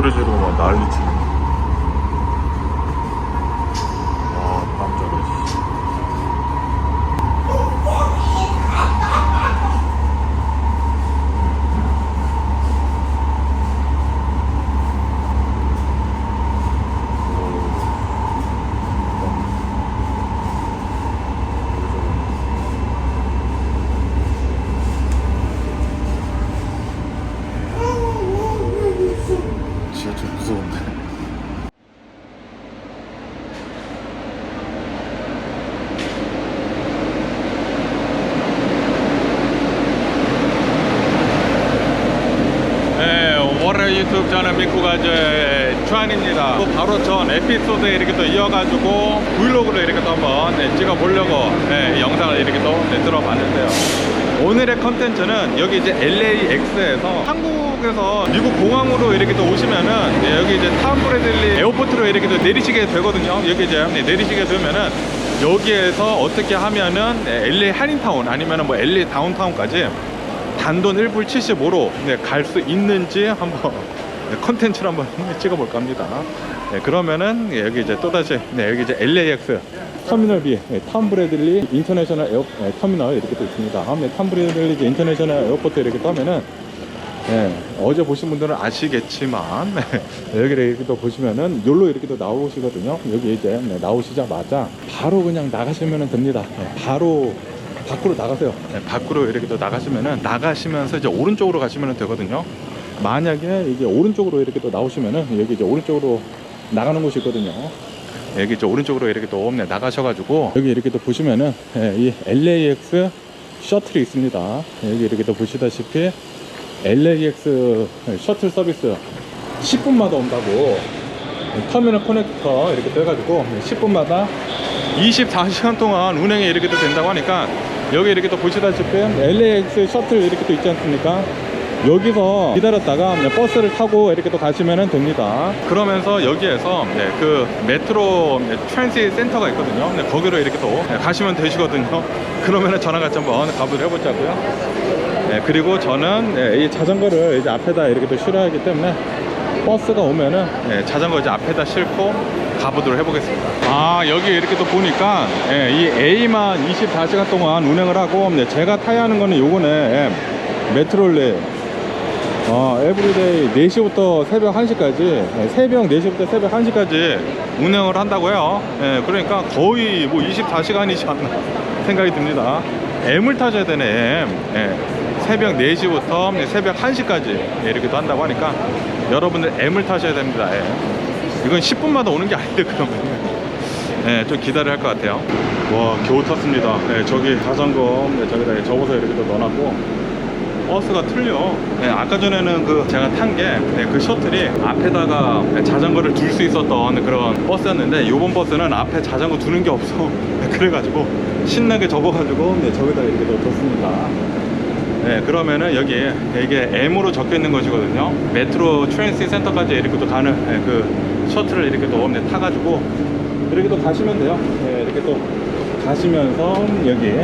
소리 지르고 막 난리치. 와, 깜짝이야. 씨. 진짜 좀 무서운데. 네, 저는 미쿠가제 추한입니다. 또 바로 전 에피소드에 이렇게 또 이어가지고 브이로그를 이렇게 또 한번 네, 찍어보려고 네, 영상을 이렇게 또 네, 들어 봤는데요. 오늘의 컨텐츠는 여기 이제 LAX에서 한국에서 미국 공항으로 이렇게 또 오시면은 네, 여기 이제 타운브레들리 에어포트로 이렇게 또 내리시게 되거든요. 여기 이제 네, 내리시게 되면은 여기에서 어떻게 하면은 네, LA 한인타운 아니면은 뭐 LA 다운타운까지 단돈 1불 75로 갈수 있는지 한번 네, 컨텐츠를 한번 찍어볼까 합니다. 네, 그러면은 예, 여기 이제 또다시 네, 여기 이제 LAX 터미널 B 네, 탐브레들리 인터내셔널 에어 네, 터미널 이렇게 또 있습니다. 네, 탐브레들리 인터내셔널 에어포트 이렇게 떠면은 네, 어제 보신 분들은 아시겠지만 네, 여기를 이렇게 또 보시면은 여기로 이렇게 또 나오시거든요. 여기 이제 네, 나오시자마자 바로 그냥 나가시면 됩니다. 네, 바로 밖으로 나가세요. 네, 밖으로 이렇게 또 나가시면은 나가시면서 이제 오른쪽으로 가시면 되거든요. 만약에 이제 오른쪽으로 이렇게 또 나오시면은 여기 이제 오른쪽으로 나가는 곳이 있거든요. 여기 이제 오른쪽으로 이렇게 또 네, 나가셔가지고 여기 이렇게 또 보시면은 예, 이 LAX 셔틀이 있습니다. 여기 이렇게 또 보시다시피 LAX 셔틀 서비스 10분마다 온다고 터미널 커넥터 이렇게 떠가지고 10분마다 24시간 동안 운행이 이렇게 또 된다고 하니까 여기 이렇게 또 보시다시피 LAX 셔틀 이렇게 또 있지 않습니까? 여기서 기다렸다가 버스를 타고 이렇게 또 가시면 됩니다. 그러면서 여기에서 네, 그 메트로 네, 트랜시 센터가 있거든요. 네, 거기로 이렇게 또 네, 가시면 되시거든요. 그러면은 저랑 같이 한번 가보도록 해보자고요. 네, 그리고 저는 네, 이 자전거를 이제 앞에다 이렇게 또 실어야 하기 때문에 버스가 오면은 네, 자전거 이제 앞에다 싣고 가보도록 해보겠습니다. 아 여기 이렇게 또 보니까 예, 이 A만 24시간 동안 운행을 하고 네, 제가 타야 하는 거는 요거네 예, 메트롤레 어, 에브리데이 4시부터 새벽 1시까지. 예, 새벽 4시부터 새벽 1시까지 운행을 한다고 해요? 예, 그러니까 거의 뭐 24시간이지 않나 생각이 듭니다. M을 타셔야 되네 M. 예, 새벽 4시부터 새벽 1시까지 이렇게 또 한다고 하니까 여러분들 M을 타셔야 됩니다 예. 이건 10분마다 오는 게 아닌데 그러면. 네, 좀 기다려야 할 것 같아요. 와 겨우 탔습니다. 네, 저기 자전거 네, 저기다 접어서 이렇게 또 넣어놨고 버스가 틀려. 네, 아까 전에는 그 제가 탄게그 셔틀이 앞에다가 자전거를 둘 수 있었던 그런 버스였는데 이번 버스는 앞에 자전거 두는 게 없어. 네, 그래가지고 신나게 접어가지고 네, 저기다 이렇게 넣어뒀습니다. 네, 그러면은 여기 이게 M으로 적혀 있는 것이거든요. 메트로 트랜시 센터까지 이렇게 또 가는 네, 그 셔틀을 이렇게 또 네, 타가지고 이렇게 또 가시면 돼요. 네, 이렇게 또 가시면서 여기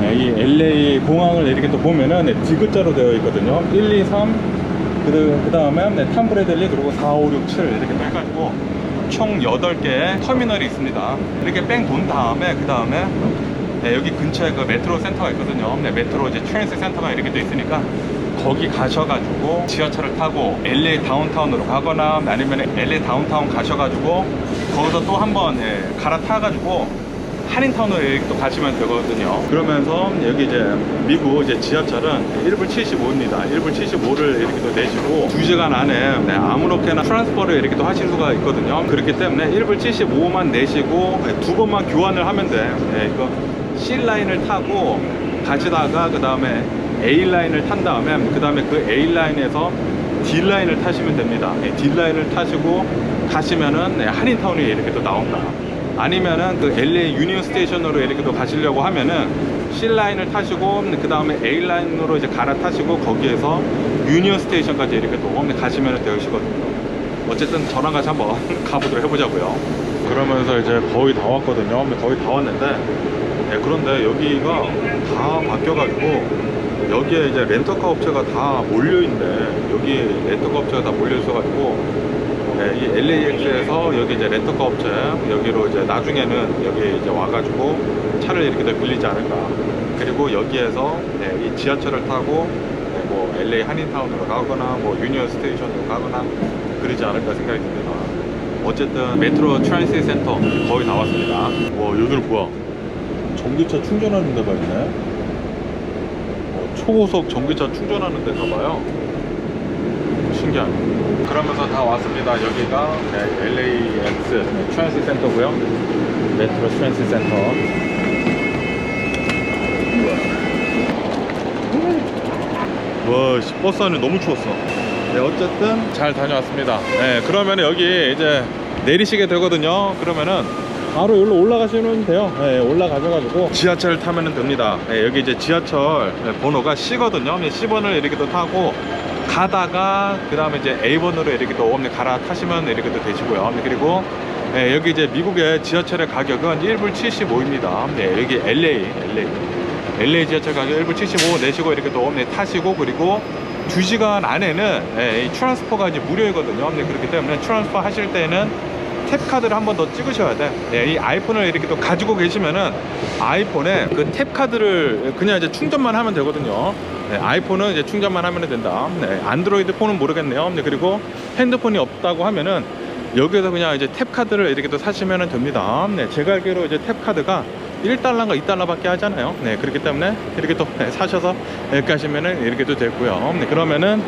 네, 이 LA 공항을 이렇게 또 보면은 네, 디귿자로 되어 있거든요. 1, 2, 3, 그, 그 다음에 네, 탐브레들리 그리고 4, 5, 6, 7 이렇게 또 해가지고 총 8개의 터미널이 있습니다. 이렇게 뺑 돈 다음에 그 다음에 네, 여기 근처에 그 메트로 센터가 있거든요. 네, 메트로 이제 트랜스 센터가 이렇게 또 있으니까 거기 가셔가지고 지하철을 타고 LA 다운타운으로 가거나 아니면 LA 다운타운 가셔가지고 거기서 또 한번 예, 갈아타가지고 이렇게 또 가시면 되거든요. 그러면서 여기 이제 미국 이제 지하철은 1불 75입니다. 1불 75를 이렇게 또 내시고 2시간 안에 네, 아무렇게나 트랜스퍼를 이렇게 또 하실 수가 있거든요. 그렇기 때문에 1불 75만 내시고 네, 두 번만 교환을 하면 돼. 네, 이거 C라인을 타고 가시다가 그 다음에 A라인을 탄 다음에 그 다음에 그 A라인에서 D라인을 타시면 됩니다. 네, D라인을 타시고 가시면은 네, 한인타운이 이렇게 또 나온다. 아니면은 그 LA 유니온 스테이션으로 이렇게 또 가시려고 하면은 C 라인을 타시고 그 다음에 A 라인으로 이제 갈아타시고 거기에서 유니온 스테이션까지 이렇게 또 가시면 되시거든요. 어쨌든 저랑 같이 한번 가보도록 해보자고요. 그러면서 이제 거의 다 왔거든요. 거의 다 왔는데 네, 그런데 여기가 다 바뀌어가지고 여기에 이제 렌터카 업체가 다 몰려있네. 여기 렌터카 업체가 다 몰려있어가지고 네, 이 LAX에서 여기 이제 렌터카 업체 여기로 이제 나중에는 여기 이제 와가지고 차를 이렇게 더 빌리지 않을까. 그리고 여기에서 네, 이 지하철을 타고 네, 뭐 LA 한인타운으로 가거나 뭐 유니언 스테이션으로 가거나 그러지 않을까 생각이 듭니다. 어쨌든 메트로 트랜시트 센터 거의 나왔습니다. 와 여기를 뭐야? 전기차 충전하는 데가 있네. 어, 초고속 전기차 충전하는 데가 봐요. 신기하네. 그러면서 다 왔습니다. 여기가 네, LAX 네, 트랜시 센터고요. 메트로 트랜시 센터. 와, 씨, 버스 안에 너무 추웠어. 네, 어쨌든 잘 다녀왔습니다. 네, 그러면 여기 이제 내리시게 되거든요. 그러면은 바로 여기로 올라가시면 돼요. 네, 올라가셔가지고 지하철을 타면 됩니다. 네, 여기 이제 지하철 네, 번호가 C거든요. 네, C번을 이렇게 또 타고 가다가 그 다음에 이제 A번으로 이렇게 또 오면 갈아타시면 이렇게 또 되시고요. 네, 그리고 네, 여기 이제 미국의 지하철의 가격은 1불 75입니다. 네, 여기 LA, LA. LA 지하철 가격 1불 75 내시고 이렇게 또 네, 타시고 그리고 2시간 안에는 예, 이 트랜스퍼가 이제 무료이거든요. 네, 그렇기 때문에 트랜스퍼 하실 때는 탭 카드를 한 번 더 찍으셔야 돼. 네, 이 아이폰을 이렇게 또 가지고 계시면은 아이폰에 그 탭 카드를 그냥 이제 충전만 하면 되거든요. 네, 아이폰은 이제 충전만 하면 된다. 네, 안드로이드 폰은 모르겠네요. 네, 그리고 핸드폰이 없다고 하면은 여기에서 그냥 이제 탭 카드를 이렇게 또 사시면 됩니다. 네, 제가 알기로 이제 탭 카드가 1달러인가 2달러밖에 하잖아요. 네, 그렇기 때문에 이렇게 또 네, 사셔서 이렇게 하시면은 이렇게 또 되고요. 네, 그러면은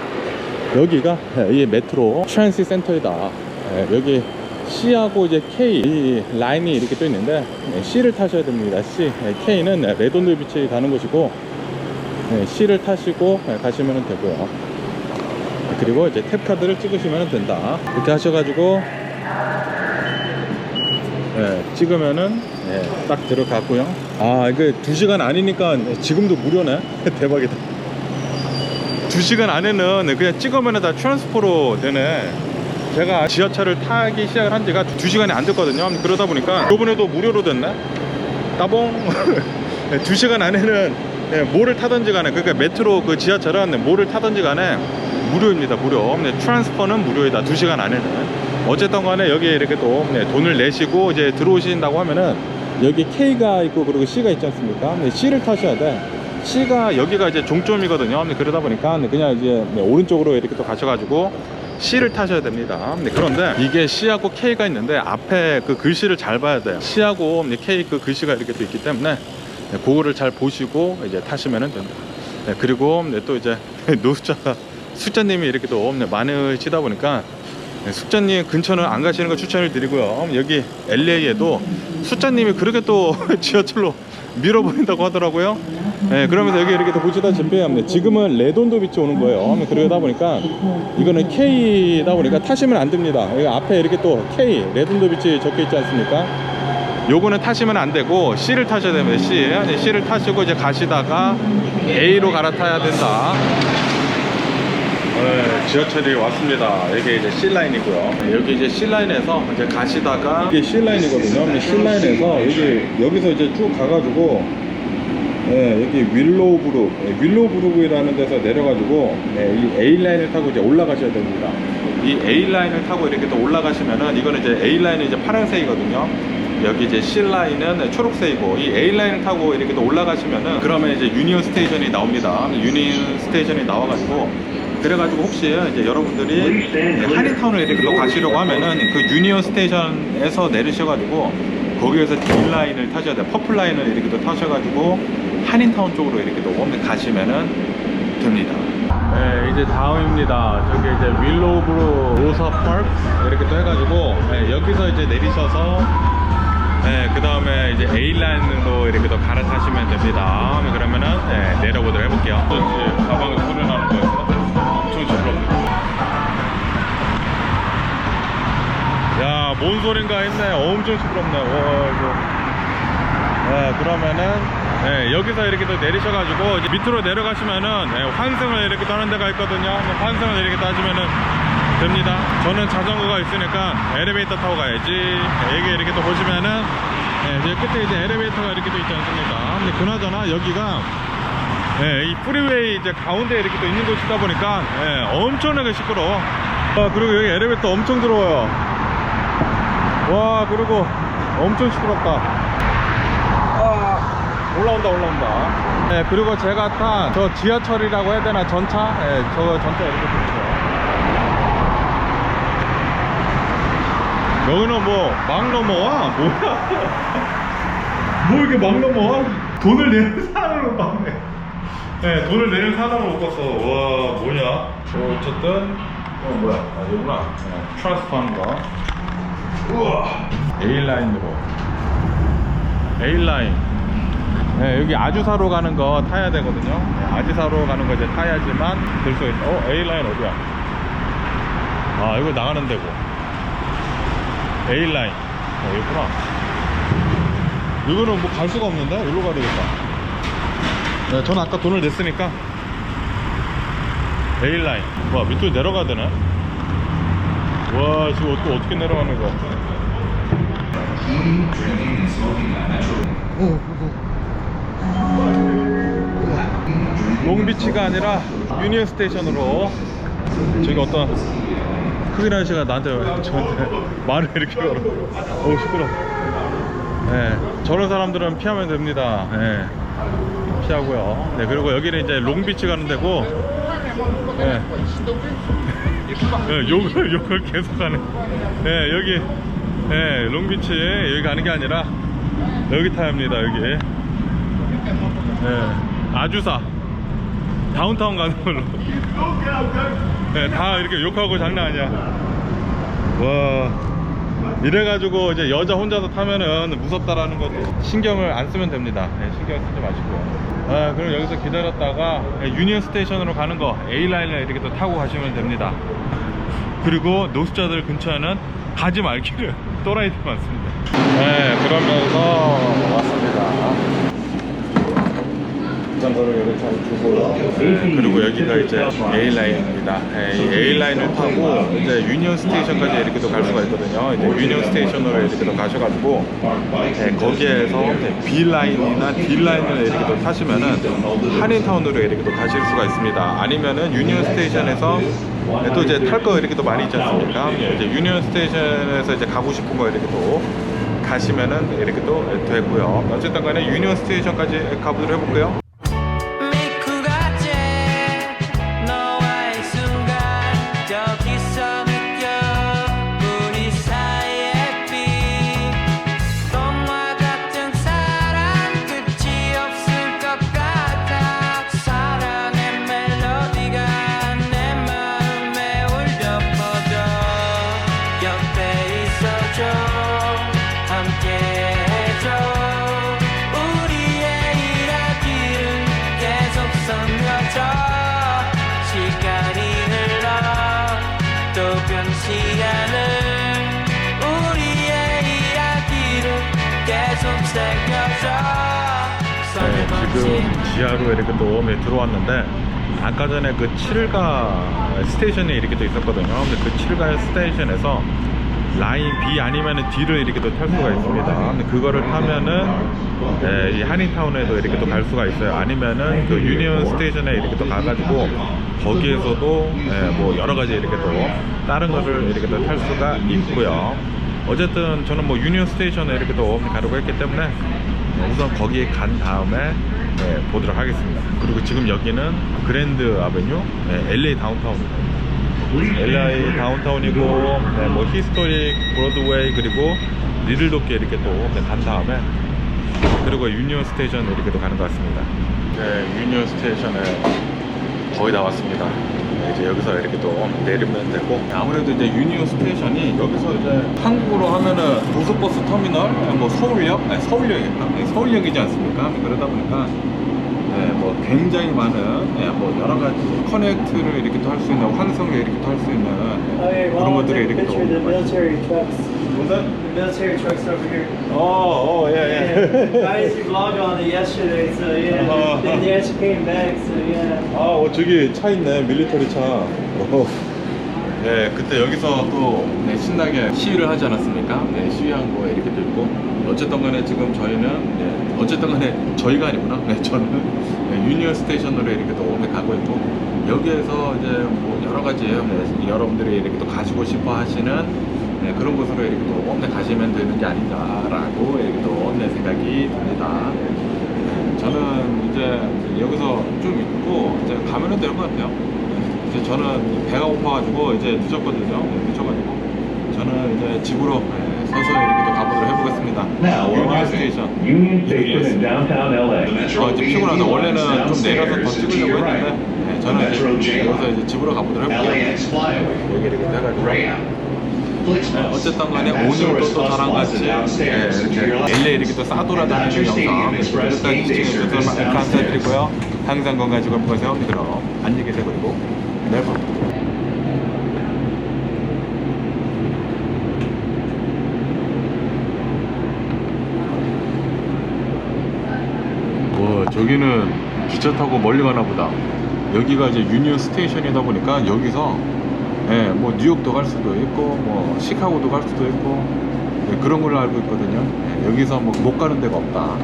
여기가 네, 이 메트로 트랜시 센터이다. 네, 여기 C하고 이제 K 이 라인이 이렇게 또 있는데 네, C를 타셔야 됩니다. C, 네, K는 네, 레돈드 비치 가는 곳이고 네, C를 타시고 네, 가시면 되고요. 그리고 이제 탭 카드를 찍으시면 된다. 이렇게 하셔가지고 네, 찍으면은 네, 딱 들어갔고요. 아 이게 2시간 아니니까 지금도 무료네. 대박이다. 2시간 안에는 그냥 찍으면 다 트랜스포로 되네. 제가 지하철을 타기 시작을 한 지가 2시간이 안 됐거든요. 그러다 보니까 이번에도 무료로 됐네. 따봉. 2시간 안에는 예, 뭐를 타든지 간에 그러니까 메트로 그 지하철은 뭐를 타든지 간에 무료입니다. 무료. 네, 트랜스퍼는 무료이다. 2시간 안에는. 어쨌든 간에 여기에 이렇게 또 네, 돈을 내시고 이제 들어오신다고 하면은 여기 K가 있고 그리고 C가 있지 않습니까? 네, C를 타셔야 돼. C가 여기가 이제 종점이거든요. 네, 그러다 보니까 네, 그냥 이제 네, 오른쪽으로 이렇게 또 가셔가지고 C를 타셔야 됩니다. 네, 그런데 이게 C하고 K가 있는데 앞에 그 글씨를 잘 봐야 돼요. C하고 네, K 그 글씨가 이렇게 또 있기 때문에 네, 그거를 잘 보시고 이제 타시면 됩니다. 네, 그리고 네, 또 이제 노숙자가 숙자님이 이렇게 또 네, 많으시다 보니까 네, 숙자님 근처는 안 가시는 거 추천을 드리고요. 여기 LA에도 숙자님이 그렇게 또 지하철로 밀어버린다고 하더라고요. 네, 그러면서 여기 이렇게 또 보시다시피 네, 지금은 레돈도 비치 오는 거예요. 네, 그러다 보니까 이거는 K다 보니까 타시면 안 됩니다. 여기 앞에 이렇게 또 K 레돈도 비치 적혀 있지 않습니까? 요거는 타시면 안 되고 C를 타셔야 됩니다. C. 네, C를 타시고 이제 가시다가 A로 갈아타야 된다. 네, 지하철이 왔습니다. 여기 이제 C라인이고요. 네, 여기 이제 C라인에서 이제 가시다가 이게 C라인이거든요. 근데 C라인에서 여기 여기서 이제 쭉 가가지고 네, 여기 윌로우 브룩, 네, 윌로우 브룩이라는 데서 내려가지고 네, 이 A 라인을 타고 이제 올라가셔야 됩니다. 이 A 라인을 타고 이렇게 또 올라가시면은 이거는 이제 A 라인은 이제 파란색이거든요. 여기 이제 C 라인은 초록색이고 이 A 라인을 타고 이렇게 또 올라가시면은 그러면 이제 유니온 스테이션이 나옵니다. 유니온 스테이션이 나와가지고 그래가지고 혹시 이제 여러분들이 한인타운을 이렇게 또 가시려고 하면은 그 유니온 스테이션에서 내리셔가지고 거기에서 D 라인을 타셔야 돼요. 퍼플 라인을 이렇게 또 타셔가지고 한인타운 쪽으로 이렇게 또 가시면은 됩니다. 네, 이제 다음입니다. 저기 이제 윌로우브루 로사 파크 이렇게 또 해가지고 네, 여기서 이제 내리셔서 네, 그 다음에 이제 A 라인으로 이렇게 또 갈아타시면 됩니다. 네, 그러면은 네, 내려보도록 해볼게요. 가방에 소리 나는 거였어. 엄청 시끄럽네. 야, 뭔 소린가 했네. 엄청 시끄럽네. 와, 이거. 네, 그러면은 네, 여기서 이렇게 또 내리셔가지고 밑으로 내려가시면은 네, 환승을 이렇게 또 하는 데가 있거든요. 환승을 이렇게 따주면은 됩니다. 저는 자전거가 있으니까 엘리베이터 타고 가야지. 네, 여기 이렇게 또 보시면은 네, 이제 끝에 이제 엘리베이터가 이렇게 또 있지 않습니까? 근데 그나저나 여기가 예, 이 프리웨이 이제 가운데 이렇게 또 있는 곳이다 보니까 예, 엄청나게 시끄러워. 아, 그리고 여기 엘리베이터 엄청 들어와요. 와, 그리고 엄청 시끄럽다. 아, 올라온다, 올라온다. 예, 그리고 제가 탄 저 지하철이라고 해야 되나 전차? 예, 저 전차 이렇게 있어요. 여기는 뭐 막 넘어와? 뭐야? 뭐 이렇게 막 넘어와? 돈을 내는 사람을 못 봤네. 네, 돈을 내는 사람을 못 봤어. 와, 뭐냐? 어, 어쨌든, 어, 뭐야? 아, 여구나. 어, 트랜스퍼 하는 거. 우와. A라인으로. A라인. 네, 여기 아주사로 가는 거 타야 되거든요. 네, 아주사로 가는 거 이제 타야지만 될수 있어. 어, A라인 어디야? 아, 이거 나가는 데고. A라인. 어, 여기구나. 이거는 뭐 갈 수가 없는데? 여기로 가야 되겠다. 네, 전 아까 돈을 냈으니까. A라인. 와, 밑으로 내려가야 되네. 와, 지금 또 어떻게 내려가는 거야? 롱비치가 아니라 유니언 스테이션으로 저기 어떤 흑인 아저씨가 나한테 저한테 말을 이렇게 걸어 어우 시끄러 네, 저런 사람들은 피하면 됩니다. 네, 피하고요. 네, 그리고 여기는 이제 롱비치 가는 데고 네. 네, 욕을 욕을 계속 하네 네, 여기 네, 롱비치 여기 가는 게 아니라 여기 타야 합니다 여기. 네, 아주사 다운타운 가는 걸로. 네, 다 이렇게 욕하고 장난 아니야. 와. 이래가지고 이제 여자 혼자서 타면은 무섭다라는 것도 신경을 안 쓰면 됩니다. 네, 신경 쓰지 마시고요 아, 그럼 여기서 기다렸다가 네, 유니언 스테이션으로 가는 거 A라인을 이렇게 또 타고 가시면 됩니다. 그리고 노숙자들 근처에는 가지 말기를 또라이들 많습니다. 네 그러면서 왔습니다 네, 그리고 여기가 이제 A라인입니다. 네, 이 A라인을 타고 이제 유니언 스테이션까지 이렇게도 갈 수가 있거든요. 이제 유니언 스테이션으로 이렇게도 가셔가지고 네, 거기에서 네, B라인이나 D라인을 이렇게도 타시면은 한인타운으로 이렇게도 가실 수가 있습니다. 아니면은 유니언 스테이션에서 네, 또 이제 탈 거 이렇게도 많이 있지 않습니까? 네, 이제 유니언 스테이션에서 이제 가고 싶은 거 이렇게도 가시면은 이렇게 또 되고요. 어쨌든 간에 유니언 스테이션까지 가보도록 해볼게요. 지금 지하로 이렇게 또 네, 들어왔는데 아까 전에 그 7가 스테이션이 이렇게 또 있었거든요. 근데 그 7가 스테이션에서 라인 B 아니면은 D를 이렇게 또 탈 수가 있습니다. 근데 그거를 타면은 네, 이 한인타운에도 이렇게 또 갈 수가 있어요. 아니면은 그 유니언 스테이션에 이렇게 또 가가지고 거기에서도 네, 뭐 여러 가지 이렇게 또 다른 거를 이렇게 또 탈 수가 있고요. 어쨌든 저는 뭐 유니언 스테이션에 이렇게 또 가려고 했기 때문에 우선 거기에 간 다음에 네, 보도록 하겠습니다. 그리고 지금 여기는 그랜드 아베뉴, 네, LA 다운타운입니다. LA 다운타운이고, 네, 뭐 히스토릭 브로드웨이 그리고 리들도끼 이렇게 또 간 다음에 그리고 유니온 스테이션 이렇게 또 가는 것 같습니다. 네, 유니온 스테이션에 거의 다 왔습니다. 네, 이제 여기서 이렇게 또 내리면 되고. 아무래도 이제 유니온 스테이션이 여기서 이제 한국으로 하면은 고속버스 터미널 뭐 서울역? 아니 서울역인가 네, 서울역이지 않습니까? 그러다 보니까 네, 뭐 굉장히 많은 네, 뭐 여러 가지 커넥트를 이렇게 또 할 수 있는 환성을 이렇게 또 할 수 있는 Okay, 그런 well, I'll 것들이 a 이렇게 또 picture of the military trucks. over here. 어, 어, 예, Yeah. I 예. used to vlog on it yesterday, so yeah. Uh-huh. They, they actually came back, so yeah. 아, 어, 저기 차 있네, 밀리터리 차. 어. 네, 그때 여기서 또 네, 신나게 시위를 하지 않았습니까? 네, 시위한 거 이렇게 도 있고 어쨌든 간에 지금 저희는 네, 어쨌든 간에 저희가 아니구나. 네, 저는 네, 유니언 스테이션으로 이렇게 또 오늘 가고 있고 여기에서 이제 뭐 여러 가지 네, 여러분들이 이렇게 또 가시고 싶어 하시는 네, 그런 곳으로 이렇게 또 오늘 가시면 되는 게 아닌가라고 이렇게 또내 생각이 듭니다. 네, 저는 이제 여기서 좀 있고 이제 가면은 되는 것 같아요. 네, 이제 저는 배가 고파가지고 이제 늦었거든요. 네, 늦어가지고 저는 이제 집으로 네, 서서 이렇게 또 가보도록 해보겠습니다. Arriving 스테이션. Union Station in downtown LA. 아, 이제 피곤하다. 원래는 좀 내려서 더 찍으려고 했는데 네, 저는 이제 여기서 이제 집으로 가보도록 해볼게요. LAX Flyway. 여기 이렇게 Greyhound. 네. 어쨌든 간에 오늘도 또 저랑 같이 네, 이렇게. LA 이렇게 또 싸돌아다니는 영상 끝까지 시청해주셔서 감사드리고요. 항상 건강하시고 행복하세요. 그럼 안녕히 계세요. 그리고 내일 봐. 와 저기는 기차 타고 멀리 가나 보다. 여기가 이제 유니언 스테이션이다 보니까 여기서 예, 뭐 뉴욕도 갈 수도 있고 뭐 시카고도 갈 수도 있고 예, 그런 걸로 알고 있거든요. 예, 여기서 뭐 못 가는 데가 없다.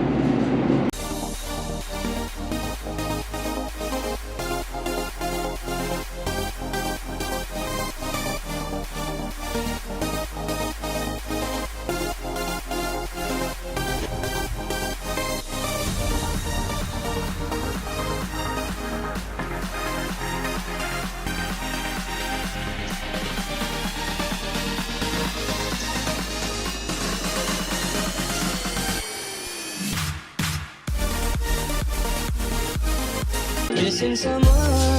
since I'm on